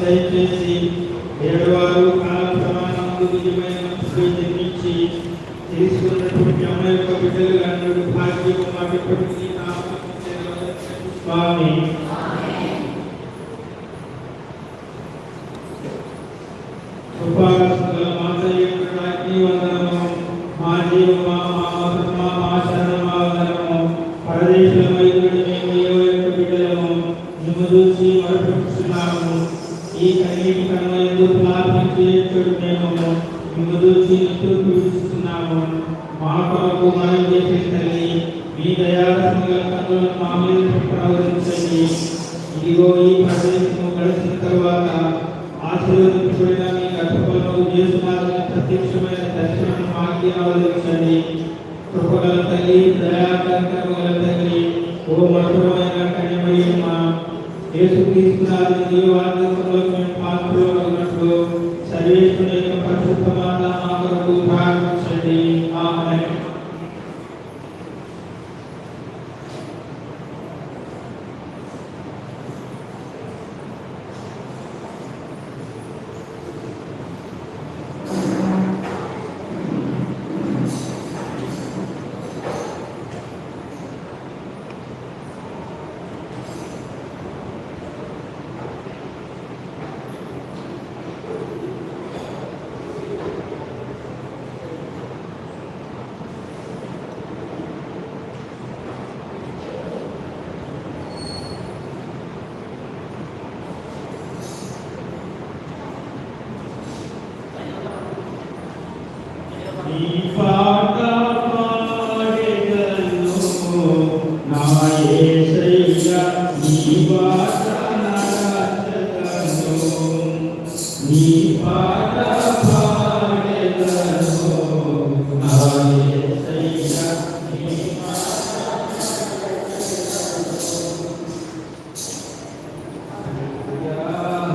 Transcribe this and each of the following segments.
దయచేసి ఏడవారు కాల ప్రమాణములు నిజమైన జన్మించి తీసుకున్నటువంటి అమ్మ యొక్క బిడ్డలు అన్నుడు భాగ్యము మాటిప్పటికీ స్వామి ఈ గడిచిన తరువాత ఆశీర్వదించబడిన మీ గర్భఫలము చేస్తున్నారని ప్రత్యక్షమైన దర్శనం మాకి అవలంబించండి కృపగల తల్లి దయాకరగల తల్లి ఓ మధురమైన కన్యమయ్యమ్మ యేసు క్రీస్తునాథుని జీవార్థంలో మేము పాల్గొనట్లు సర్వేశ్వరుని యొక్క పరిశుద్ధ మాత మా కొరకు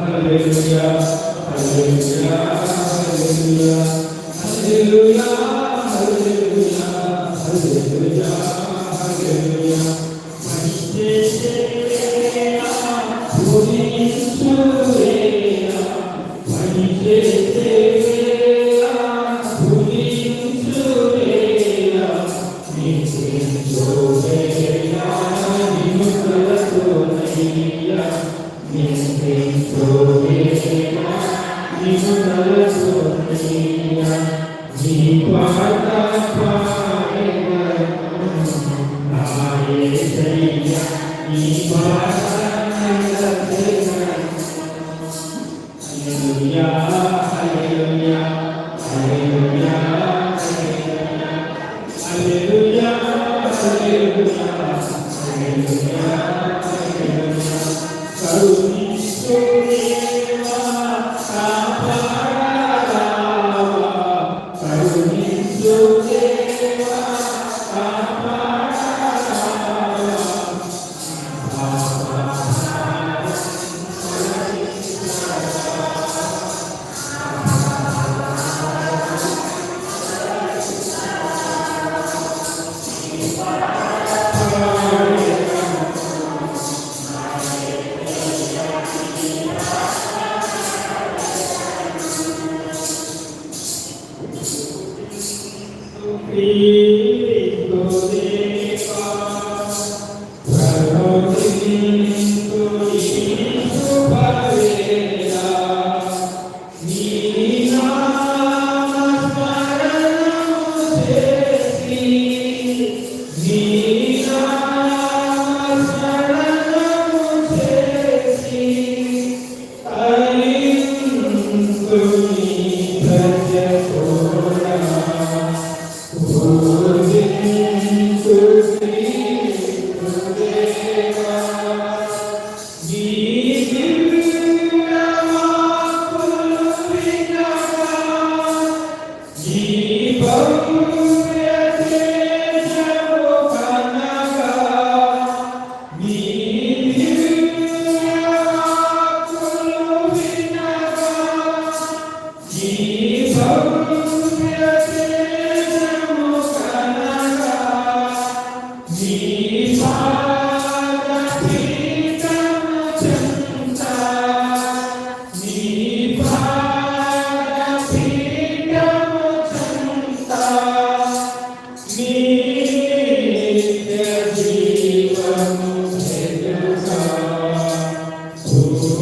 할렐루야 할렐루야 할렐루야 할렐루야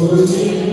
por.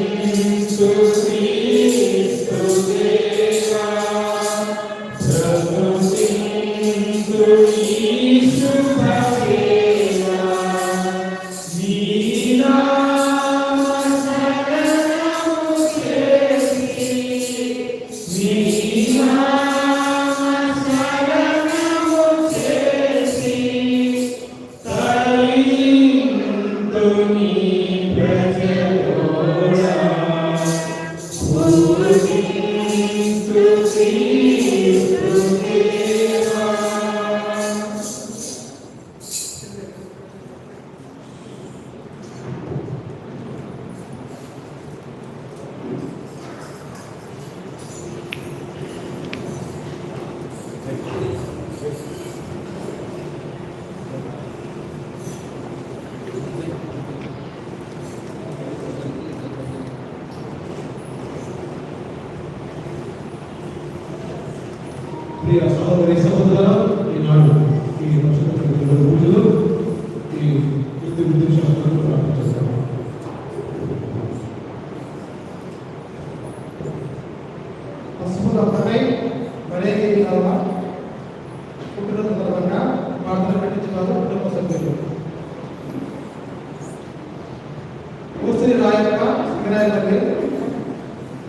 ఊసిరి రాయప్ప సింగరాయపల్లి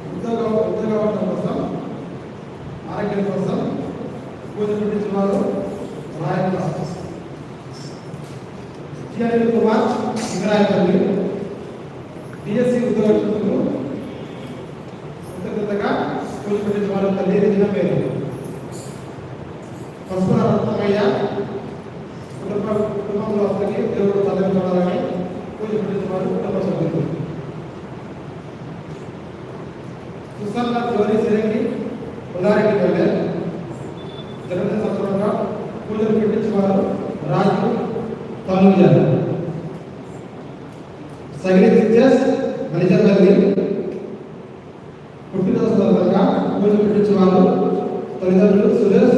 ఉద్యోగ ఉద్యోగవర్గం కోసం ఆరోగ్యం కోసం పూజ పెట్టించున్నారు రాయప్ప జిఆర్ఎల్ కుమార్ సింగరాయపల్లి డిఎస్సి ఉద్యోగస్తులు కృతజ్ఞతగా పూజపతి వారు తల్లి దిన పేరు పసుపుల రత్నమయ్య టీచర్స్ మణిజర్గల్లి పుట్టినరోజు సందర్భంగా పూజ పెట్టించే వాళ్ళు తల్లిదండ్రులు సురేష్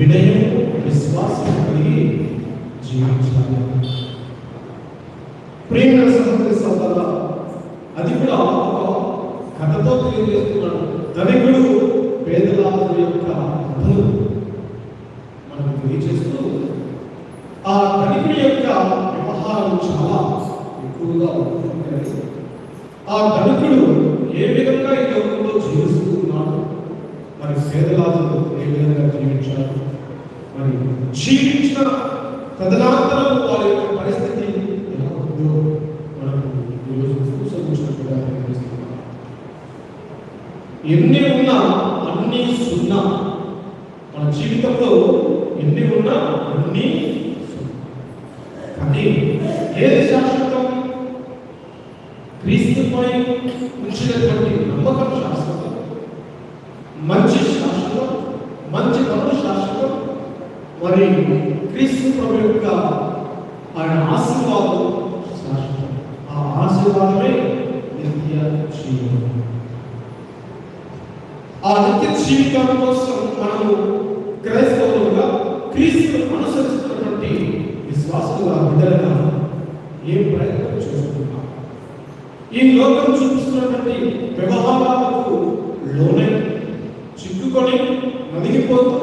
వినయం విశ్వాసం కలిగి జీవించాలి. ప్రేమ సహోదరి సహోదర అది కూడా ఒక కథతో తెలియజేస్తున్నాడు. ధనికుడు పేదలాదు యొక్క కథను మనకు తెలియజేస్తూ ఆ ధనికుడి యొక్క వ్యవహారం చాలా ఎక్కువగా ఉంటుంది. ఆ ధనికుడు ఏ విధంగా ఈ లోకంలో జీవిస్తూ ఉన్నాడు మరి పేదలాదులు ఏ విధంగా జీవించాడు మరి జీవించిన తదనంతరం వారి యొక్క పరిస్థితి ఎలా ఉందో మనకు ఈరోజు చూసొచ్చినట్టుగా ఎన్ని ఉన్నా అన్ని సున్నా మన జీవితంలో ఎన్ని ఉన్నా అన్ని కానీ ఏది శాశ్వతం? క్రీస్తుపై ఉంచినటువంటి ప్రభు యొక్క ఆయన ఆశీర్వాదం ఆ ఆశీర్వాదమే నిత్య జీవితం ఆ నిత్య జీవితం కోసం మనము క్రైస్తవులుగా క్రీస్తును అనుసరిస్తున్నటువంటి విశ్వాసులుగా బిడ్డలుగా ఏం ప్రయత్నం చేస్తున్నాం? ఈ లోకం చూపిస్తున్నటువంటి వ్యవహారాలకు లోనే చిక్కుకొని నలిగిపోతూ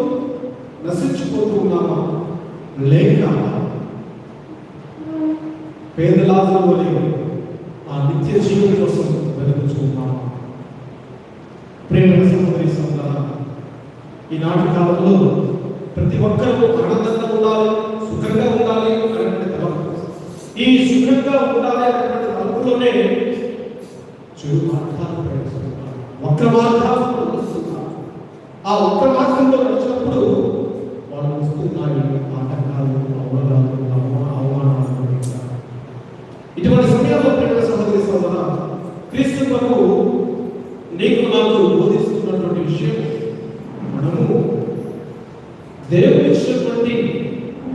నశించిపోతూ ఉన్నామా? లేక పేదలాజు ఆ నిత్య జీవం కోసం వెలుగుచున్నామా ప్రేమ సహోదరి సోదరా ఈనాటి కాలంలో ప్రతి ఒక్కరూ ఆనందంగా దేవుడు ఇచ్చినటువంటి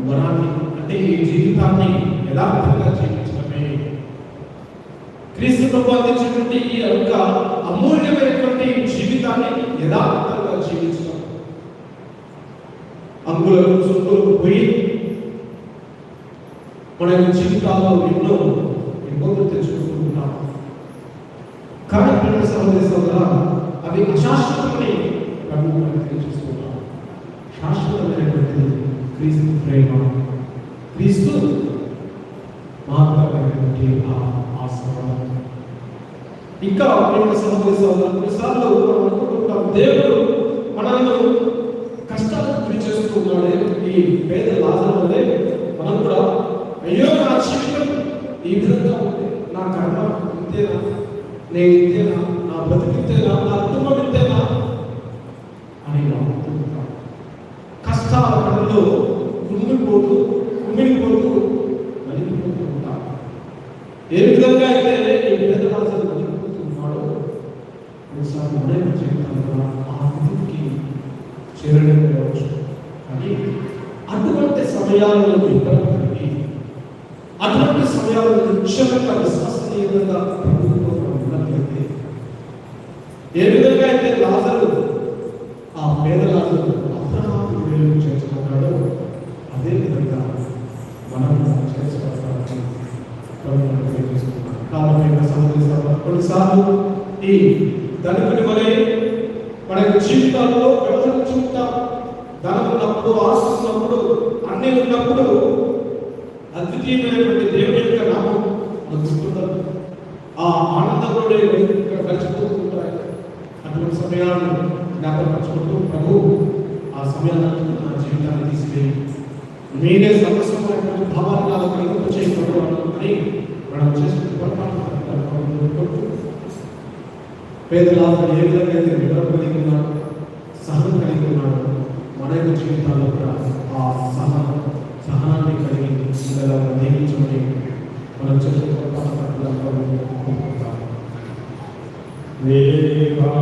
వరాన్ని అంటే ఈ జీవితాన్ని యథార్థంగా జీవించడమే. క్రీస్తు ప్రభు అందించినటువంటి ఈ యొక్క అమూల్యమైనటువంటి జీవితాన్ని యథార్థంగా జీవించడం. అంగులకు సొంతులకు పోయి మన జీవితాల్లో ఎన్నో ఇబ్బందులు తెచ్చుకుంటున్నాం కానీ ప్రియ సహోదరి సోదర అవి అశాశ్వతమని ప్రభు మనకు క్రీస్తు ప్రేమ క్రీస్తు మాత్రమైనటువంటి ఆ ఆస్వాదం. ఇంకా ప్రేమ సందేశాలు కొన్నిసార్లు మనం అనుకుంటుంటాం దేవుడు మనల్ని కష్టాలకు గురి చేస్తూ ఈ పేద లాజనలే మనం కూడా అయ్యో నా జీవితం ఈ విధంగా ఉంది. నా కర్మ ఇంతేనా? నేను ఇంతేనా? నా బతుకు ఇంతేనా? నా కుటుంబం ఇంతేనా అని మనం అనుకుంటుంటాం కష్టాల కళలో కుమిలిపోతూ కుమిలిపోతూ నలిగిపోతూ ఉంటాం ఏ విధంగా అయితే ఈ పేద రాజులు నలిగిపోతున్నాడో ఒకసారి మన యొక్క జీవితంలో కూడా ఆ స్థితికి చేరలేకపోవచ్చు కానీ అటువంటి సమయాలలో ఇబ్బంది కలిగి అటువంటి సమయాలలో నిశ్చలంగా విశ్వసనీయంగా ప్రభుత్వం మనం ఉన్నట్లయితే ఏ విధంగా అయితే లాజరు ఆ పేద లాజరు అబ్రహాము వేలు చేర్చుకున్నాడో అదే మనం చేర్చుకోవడానికి ప్రభుత్వం తెలియజేస్తున్నాం కాలమైన సహోదరి కొన్నిసార్లు ఈ ధనికుని వలె మన యొక్క జీవితాల్లో వ్యవహరించుకుంటాం ధనం ఉన్నప్పుడు ఆస్తి ఉన్నప్పుడు అన్ని ఉన్నప్పుడు అద్వితీయమైనటువంటి దేవుని యొక్క నామం మనకు గుర్తుండదు ఆ ఆనందంలోనే గడిచిపోతుంటాయి అటువంటి సమయాలను జ్ఞాపకపరచుకుంటూ ప్రభు ఆ సమయాలను నా జీవితాన్ని తీసుకెళ్ళి మీరే సర్వస్వమైనటువంటి భావాన్ని నాకు కలిగింపు చేయకూడదు అని మనం చేసుకునే పొరపాటు పేదలాగా ఏ విధంగా అయితే వివరం కలిగి ఉన్నాడు సహనం కలిగి ఉన్నాడు మన యొక్క జీవితాల్లో కూడా ఆ సహనం సహనాన్ని కలిగి నియమించమని మనం చేసుకునే పొరపాటు దేవా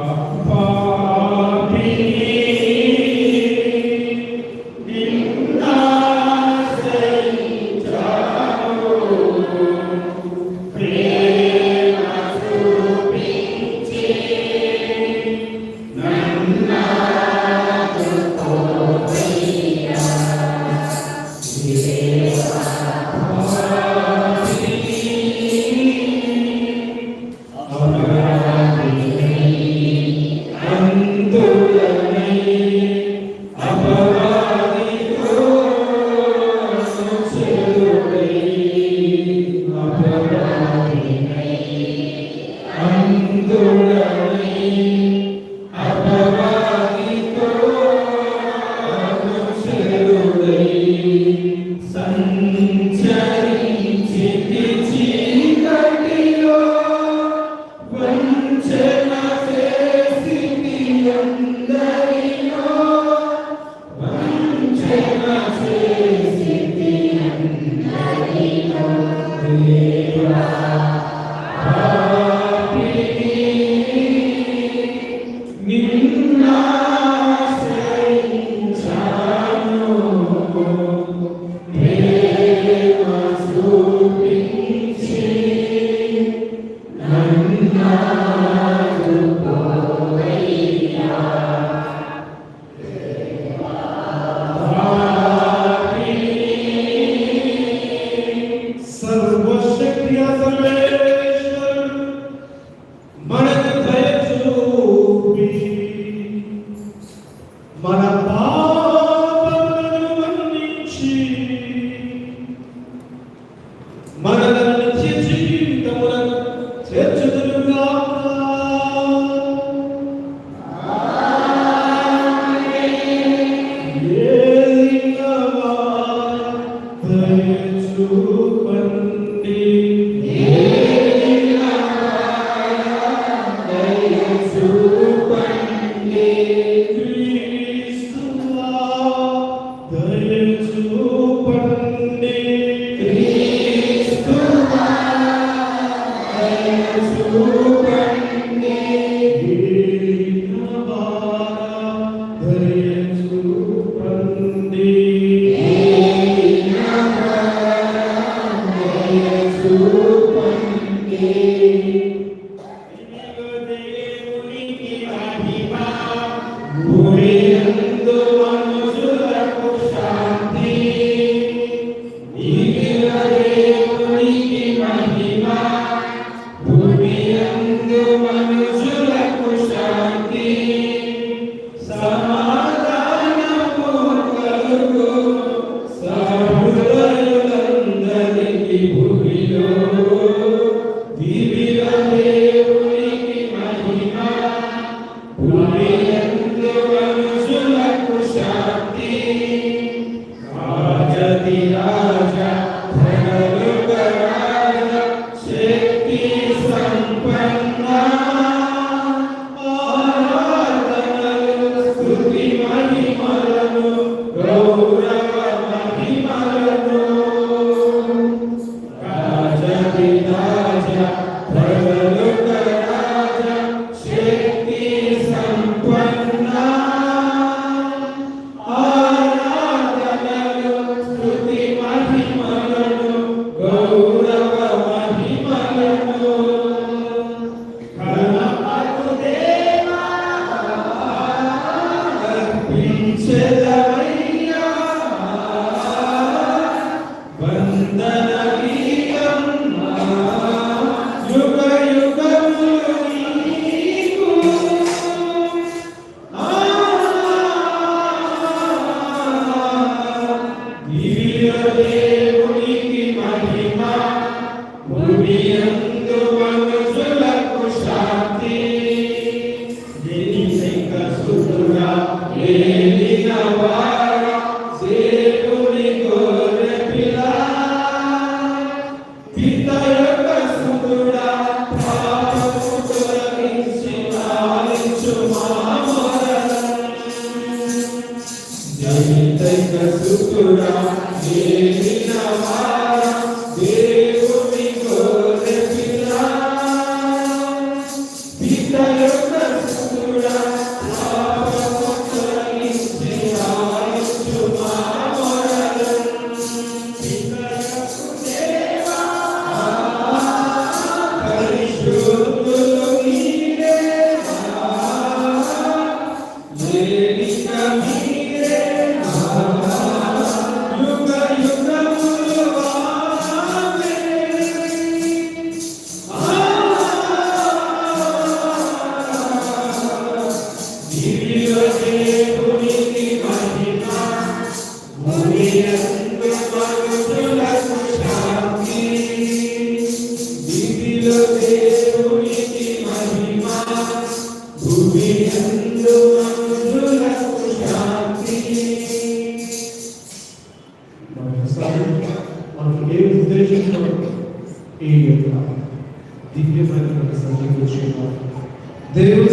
Deus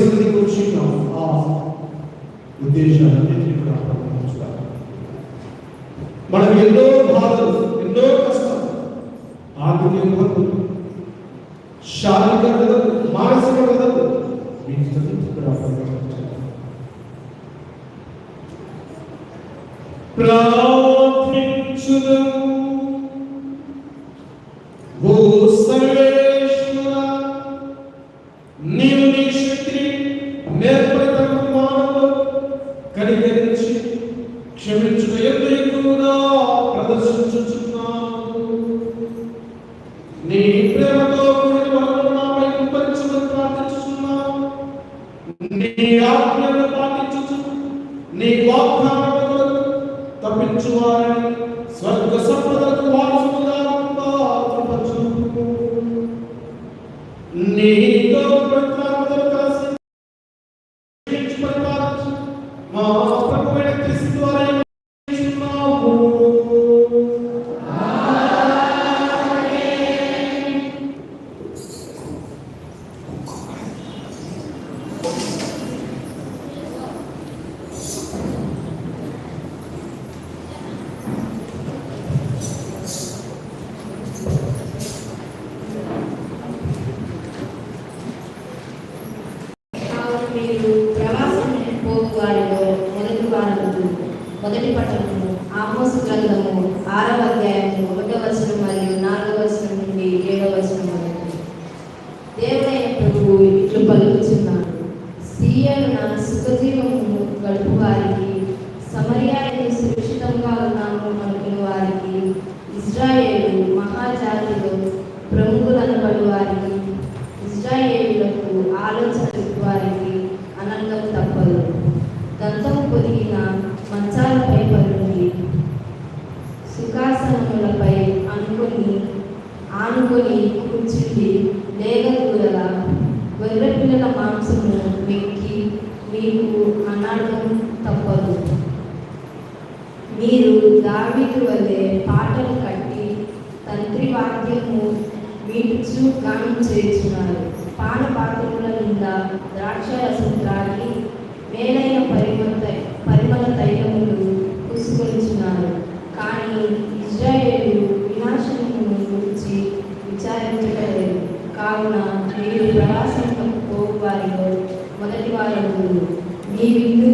దయచేసి క్షమించుట ఎందు ఎక్కువగా ప్రదర్శించుచున్నాను. నీ ప్రేమతో కూడిన వరకు నాపై కుమరించమని ప్రార్థించుచున్నాను. నీ ఆజ్ఞను పాటించుచు నీ వాగ్దానం తప్పించువారు ఆనుకొని కూర్చుండి లేగదూరల గొర్రెపిల్లల మాంసము మెక్కి మీకు అనాడడం తప్పదు. మీరు దావీదు వలె పాటలు కట్టి తంత్రి వాద్యము మీటుచు గానం చేస్తున్నారు. పాన పాత్రల నిండా ద్రాక్షరసం త్రాగి మేలైన కావున మీరు ప్రవాసం పోవారిలో వారిలో. మొదటి వారు మీ విందు